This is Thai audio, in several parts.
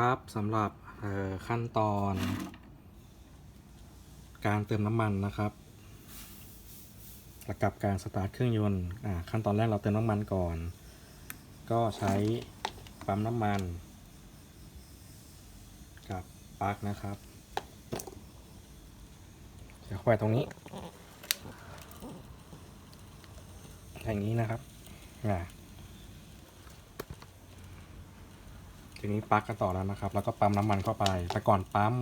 ครับสำหรับขั้นตอน การเติมน้ำมันนะครับกับการสตาร์ทเครื่องยนต์ขั้นตอนแรกเราเติมน้ำมันก่อน ก็ใช้ปั๊มน้ำมัน กับปลั๊กนะครับเดี๋ยวเข้าไปตรงนี้อย่างนี้นะครับอ่า ทีนี้ปลั๊กกันต่อแล้วนะครับ แล้วก็ปั๊มน้ำมันเข้าไป แต่ก่อนปั๊ม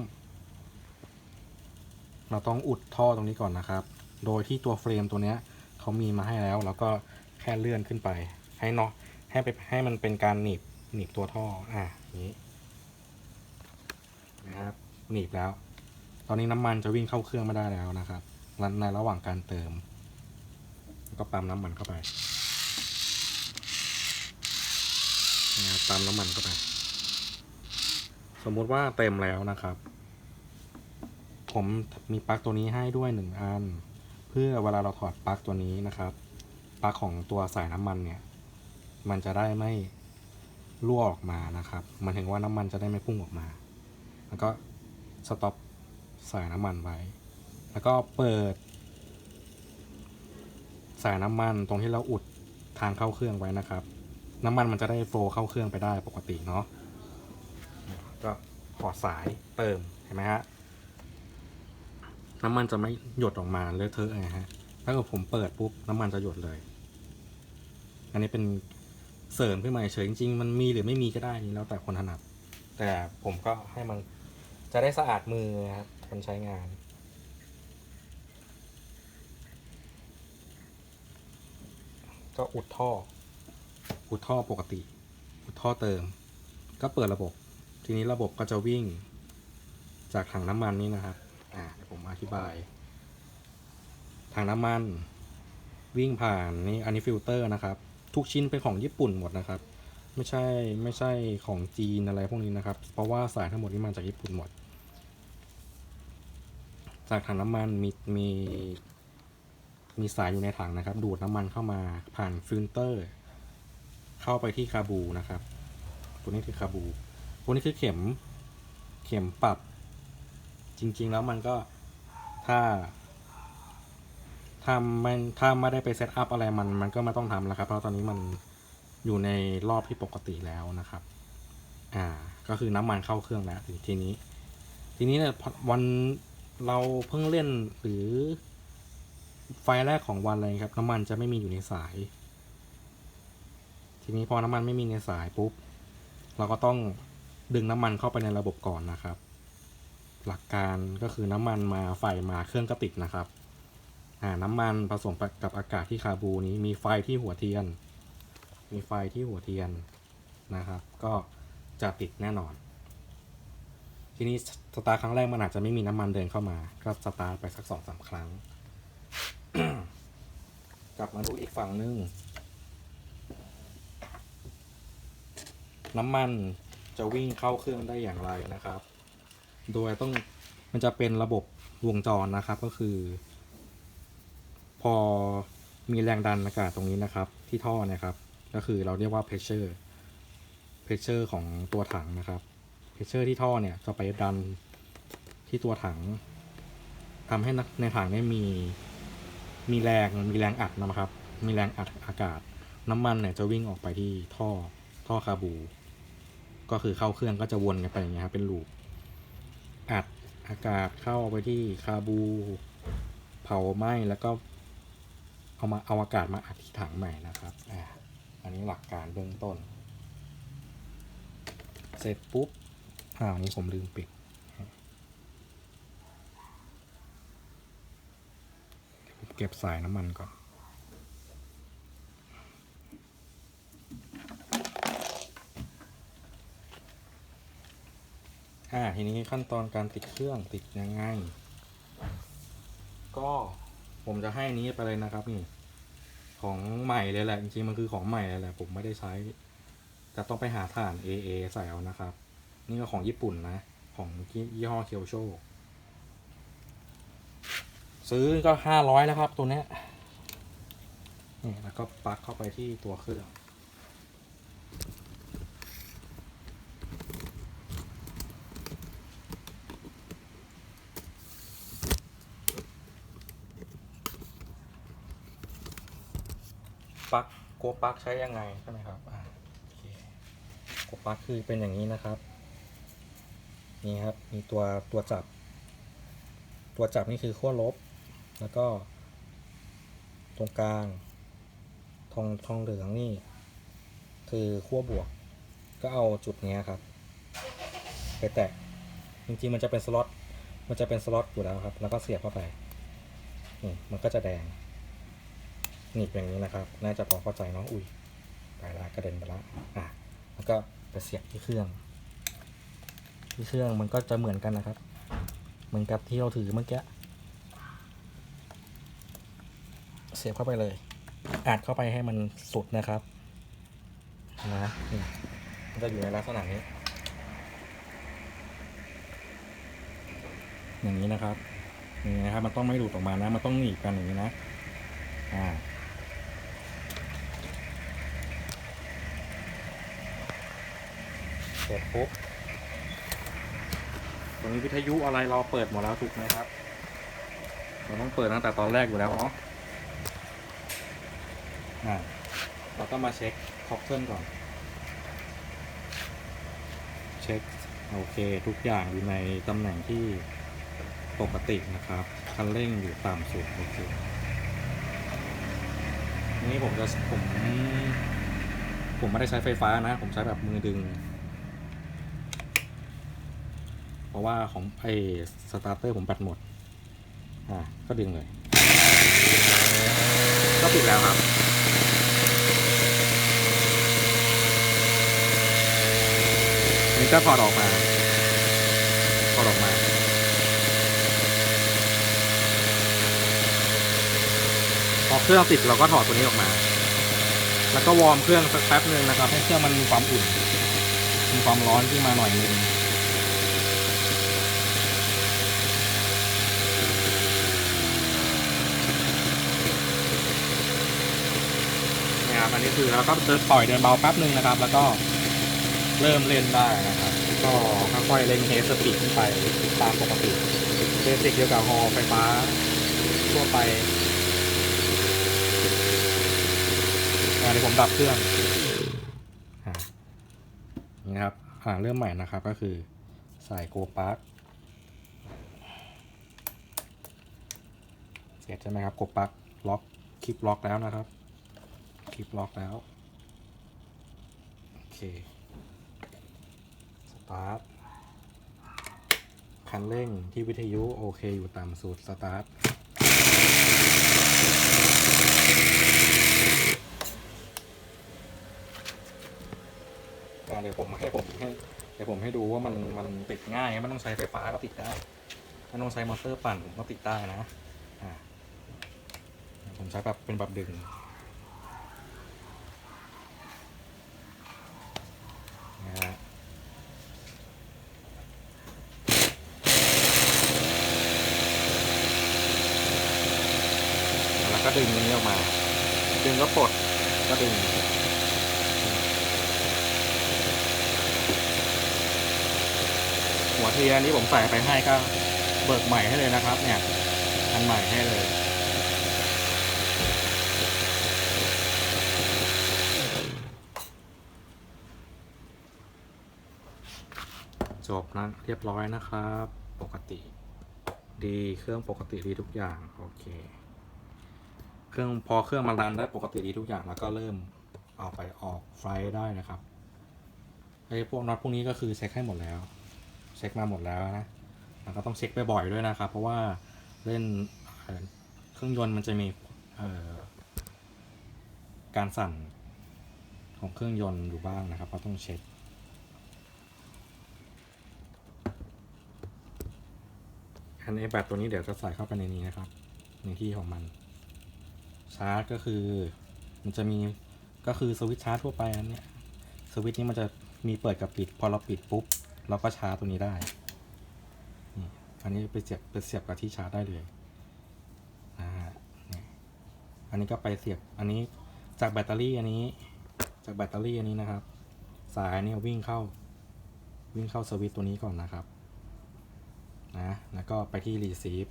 เราต้องอุดท่อตรงนี้ก่อนนะครับ โดยที่ตัวเฟรมตัวเนี้ยเขามีมาให้แล้ว แล้วก็แค่เลื่อนขึ้นไป ให้เนาะให้ไปให้มันเป็นการหนีบหนีบตัวท่อ อะนี้นะครับหนีบแล้ว ตอนนี้น้ำมันจะวิ่งเข้าเครื่องไม่ได้แล้วนะครับในระหว่างการเติมแล้วก็ปั๊มน้ำมันเข้าไปปั๊มน้ำมันเข้าไป สมมุติว่าเต็มแล้วนะครับ ผมมีปลั๊กตัวนี้ให้ด้วยหนึ่งอัน เพื่อเวลาเราถอดปลั๊กตัวนี้นะครับปลั๊กของตัวสายน้ำมันเนี่ย มันจะได้ไม่รั่วออกมานะครับหมันถึงว่าน้ำมันจะได้ไม่พุ่งออกมา แล้วก็สต็อปสายน้ำมันไว้ แล้วก็เปิด สายน้ำมันตรงที่เราอุดทางเข้าเครื่องไว้นะครับ น้ำมันมันจะได้โฟล์เข้าเครื่องไปได้ปกติเนาะ ก็ถอดสายเติมเห็นไหมฮะน้ำมันจะไม่หยดออกมาเลอะเทอะไงฮะถ้าเกิดผมเปิดปุ๊บน้ำมันจะหยดเลย อันนี้เป็นเสริมขึ้นมาเฉยจริงๆมันมีหรือไม่มีก็ได้นี่แล้วแต่คนถนัด แต่ผมก็ให้มันจะได้สะอาดมือครับคนใช้งานก็อุดท่อ อุดท่อปกติ อุดท่อเติม ก็เปิดระบบ ทีนี้ระบบก็จะวิ่งจากถังน้ำมันนี้นะครับ อ่าผมอธิบาย ถังน้ำมันวิ่งผ่านนี่อันนี้ฟิลเตอร์นะครับ ทุกชิ้นเป็นของญี่ปุ่นหมดนะครับ ไม่ใช่ไม่ใช่ของจีนอะไรพวกนี้นะครับ เพราะว่าสายทั้งหมดนี้มาจากญี่ปุ่นหมด จากถังน้ำมันมีมีมีสายอยู่ในถังนะครับ ดูดน้ำมันเข้ามาผ่านฟิลเตอร์ เข้าไปที่คาบูนะครับ ตัวนี้คือคาบู พวกนี้คือเข็มเข็มปรับ จริง ๆ แล้วมันก็ถ้าถ้าไม่ถ้าไม่ได้ไปเซตอัพอะไรมันมันก็ไม่ต้องทำแล้วครับ เพราะตอนนี้มันอยู่ในรอบที่ปกติแล้วนะครับ อ่า ก็คือน้ำมันเข้าเครื่องแล้วทีนี้ ทีนี้เนี่ยวันเราเพิ่งเล่นหรือ ไฟแรกของวันเลยครับ น้ำมันจะไม่มีอยู่ในสาย ทีนี้พอน้ำมันไม่มีในสายปุ๊บ เราก็ต้อง ดึงน้ำมันเข้าไปในระบบก่อนนะครับ หลักการก็คือน้ำมันมาไฟมาเครื่องก็ติดนะครับอ่าน้ำมันผสมกับอากาศที่คาบูนี้มีไฟที่หัวเทียน มีไฟที่หัวเทียนนะครับ ก็จะติดแน่นอน ทีนี้สตาร์ทครั้งแรกมันอาจจะไม่มีน้ำมันเดินเข้ามา ก็สตาร์ทไปสักสองสามครั้ง กลับมาดูอีกฝั่งนึงน้ำมัน จะวิ่งเข้าเครื่องได้อย่างไรนะครับ โดยต้องมันจะเป็นระบบวงจรนะครับก็คือ พอมีแรงดันอากาศตรงนี้นะครับ ที่ท่อเนะครับ ก็คือเราเรียกว่า pressure pressure ของตัวถังนะครับ pressure ที่ท่อเนี่ยจะไปดันที่ตัวถังทำให้ในถังเนี่ยมีมีแรงมีแรงอัดนะครับ มีแรงอัดอากาศ น้ำมันเนี่ยจะวิ่งออกไปที่ท่อท่อคาบู ก็คือเข้าเครื่องก็จะวนกันไปอย่างเงี้ยครับเป็นลูปอัดอากาศเข้าไปที่คาบู เผาไหม้แล้วก็เอามาเอาอากาศมาอัดที่ถังใหม่นะครับอ่าอันนี้หลักการเบื้องต้น เสร็จปุ๊บอ่าอันนี้ผมลืมปิดเก็บสายน้ำมันก่อน อ่าทีนี้ขั้นตอนการติดเครื่องติดยังไง ก็ผมจะให้อนี้ไปเลยนะครับนี่ ของใหม่เลยแหละจริงๆมันคือของใหม่เลยแหละผมไม่ได้ใช้แต่ต้องไปหาถ่าน AA ใส่เอานะครับ นี่ก็ของญี่ปุ่นนะ ของยี่ห้อเคียวโชซื้อก็ห้าร้อยแล้วครับตัวนี้นี่แล้วก็ปลั๊กเข้าไปที่ตัวเครื่อง ปลั๊กโกปลั๊กใช้ยังไงใช่ไหมครับอ่าโอเคโกปลั๊กคือเป็นอย่างนี้นะครับ นี่ครับ มีตัวตัวจับ ตัวจับนี่คือขั้วลบ แล้วก็ ตรงกลางทองทองเหลืองนี่ คือขั้วบวก ก็เอาจุดนี้ครับ ไปแตะจริงๆมันจะเป็นสล็อตมันจะเป็นสล็อตอยู่แล้วครับ แล้วก็เสียบเข้าไปนี่มันก็จะแดง หนีบอย่างนี้นะครับ น่าจะพอเข้าใจเน้องอุ้ยไปละกระเด็นไปละอะแล้วก็ไปเสียบที่เครื่อง ที่เครื่องมันก็จะเหมือนกันนะครับ เหมือนกับที่เราถือเมื่อกี้เสียบเข้าไปเลยอัดเข้าไปให้มันสุดนะครับนะมันจะอยู่ในลักษณะนี้ อย่างนี้นะครับนี่นะครับ มันต้องไม่หลุดออกมานะ มันต้องหนีบกันอย่างนี้นะ อ่า เสร็จปุ๊บตรงนี้วิทยุอะไรเราเปิดหมดแล้วถูกไหมครับ เราต้องเปิดตั้งแต่ตอนแรกอยู่แล้วเนาะเราต้องมาเช็คคอปเทิลก่อน เช็ค โอเค ทุกอย่างอยู่ในตำแหน่งที่ปกตินะครับคันเร่งอยู่ต่ำสุดโอเคนี่ผมจะผม ผมไม่ได้ใช้ไฟฟ้านะ ผมใช้แบบมือดึง เพราะว่าของไอสตาร์เตอร์ผมแบตหมด อ่า ก็ดึงเลย ก็ปิดแล้วครับ อันนี้ก็ถอดออกมาถอดออกมา พอเครื่องติดเราก็ถอดตัวนี้ออกมา แล้วก็วอร์มเครื่องสักแป๊บหนึ่งนะครับ ให้เครื่องมันมีความอุ่น มีความร้อนขึ้นมาหน่อยนึง นะครับ อันนี้คือเราก็เดินปล่อยเดินเบาแป๊บหนึ่งนะครับ แล้วก็เริ่มเล่นได้นะครับ ก็ค่อยๆเล่นเฮสปีดขึ้นไปตามปกติเบสิกเกี่ยวกับฮอไฟฟ้าทั่วไปอันนี้ผมดับเครื่องนี่นะครับอ่าเริ่มใหม่นะครับก็คือใส่โกปาร์เสร็จใช่ไหมครับโกปาร์ล็อกคลิปล็อกแล้วนะครับ คลิปล็อกแล้ว โอเค สตาร์ท คันเร่งที่วิทยุ โอเค อยู่ต่ำสุดสตาร์ท เดี๋ยวผมให้ผมให้เดี๋ยวผมให้ดูว่ามันมันติดง่ายไม่ต้องใช้ไฟฟ้าก็ติดได้ไม่ต้องใช้มอเตอร์ปั่นผมก็ติดได้นะ อ่า ผมใช้แบบเป็นแบบดึง นะฮะแล้วก็ดึงตรงนี้ออกมา ดึงก็ ปลดก็ดึงหัวเทียนที่ผมใส่ไปให้ก็เบิกใหม่ให้เลยนะครับ เนี่ยอันใหม่ให้เลยจบนะเรียบร้อยนะครับ ปกติ ดีเครื่องปกติดีทุกอย่าง โอเค เครื่องพอเครื่องมันรันได้ปกติดีทุกอย่างแล้วก็เริ่มเอาไปออกไฟล์ได้นะครับไอ้พวกน็อตพวกนี้ก็คือเช็คให้หมดแล้ว เช็คมาหมดแล้วนะแล้วก็ต้องเช็คบ่อยๆด้วยนะครับ เพราะว่าเล่นเครื่องยนต์มันจะมีการสั่นของเครื่องยนต์อยู่บ้างนะครับก็ต้องเช็คอันนี้แบตตัวนี้เดี๋ยวจะใส่เข้าไปในนี้นะครับในที่ของมัน ชาร์จก็คือ มันจะมีก็คือสวิตช์ชาร์จทั่วไปอันเนี้ยสวิตช์นี้มันจะมีเปิดกับปิด พอเราปิดปุ๊บ เราก็ชาร์จตัวนี้ได้นี่อันนี้ไปเสียบไปเสียบกับที่ชาร์จได้เลยนะฮะอันนี้ก็ไปเสียบอันนี้จากแบตเตอรี่อันนี้ จากแบตเตอรี่อันนี้นะครับ สายเนี่ยวิ่งเข้า วิ่งเข้าสวิตช์ตัวนี้ก่อนนะครับนะแล้วก็ไปที่ receive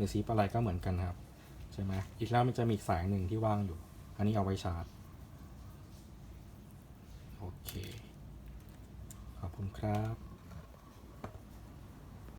receive อะไรก็เหมือนกันครับ ใช่ไหมอีกแล้วมันจะมีสายหนึ่งที่ว่างอยู่ อันนี้เอาไว้ชาร์จ โอเค ขอบคุณครับ